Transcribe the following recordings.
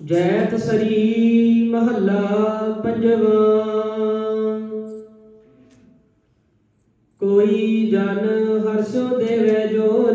ਜੈਤ ਸਰੀ ਮਹੱਲਾ ਪੰਜਵਾ। ਕੋਈ ਜਨ ਹਰਸੋ ਦੇਵੇ ਜੋਰ,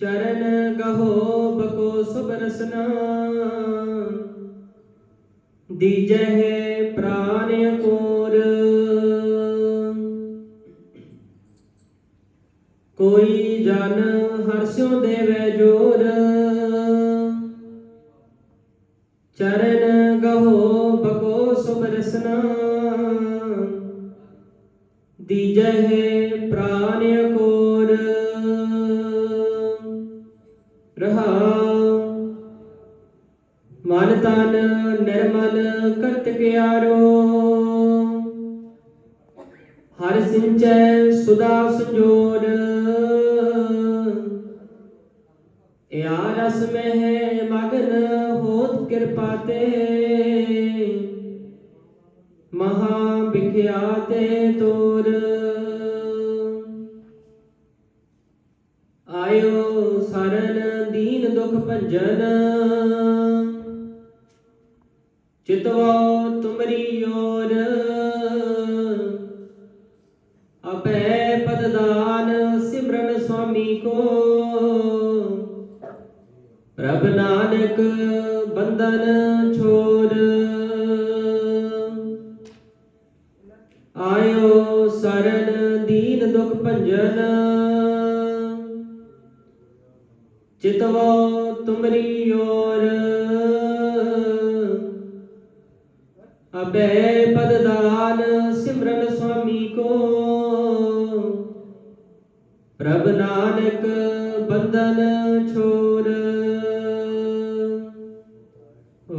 ਚਰਨ ਗਹੋ ਬਕੋ ਸੁਭ ਰਸਨਾ। ਦੀਜਹਿ ਪ੍ਰਾਨ ਕੋਰ ਕੋਈ ਜਨ ਹਰਸਿਓ ਦੇਵੇ ਜੋਰ ਚਰਨ ਗਹੋ ਬਕੋ ਸੁਭ ਰਸਨਾ ਦੀਜਹਿ ਪ੍ਰਾਨ ਕੋਰ ਰਹਾਉ। ਮਨ ਤਨ ਨਿਰਮਲ ਕਰਤ ਗਿਆਰੋ ਹਰ ਸਿੰਚੈ ਸੁਦਾ ਸੰਜੋਰ। ਇਆ ਰਸ ਮਹਿ ਮਗਨ ਕਿਰਪਾ ਤੇ ਮਹਾ ਵਿਖਿਆਤੇ ਤੋਰ। ਆਇਓ ਸਰਨ ਦੀਨ ਦੁਖ ਭੰਜਨ ਚਿਤਵੋ ਤੁਮਰੀ ਓਰ। ਅਪੈ ਪਦਦਾਨ ਸਿਮਰਨ ਸੁਆਮੀ ਕੋ। ਪ੍ਰਭ ਨਾਨਕ ਬੰਧਨ ਛੋਰ ਆਇਓ ਸਰਨ ਦੀਨ ਦੁਖ ਭੰਜਨ। ਚਿਤਵੋ ਤੁਮਰੀ ਓਰ। ਅਬੈ ਪਦਦਾਨ ਸਿਮਰਨ ਸੁਆਮੀ ਕੋ। ਪ੍ਰਭ ਨਾਨਕ ਬੰਧਨ ਛੋਰ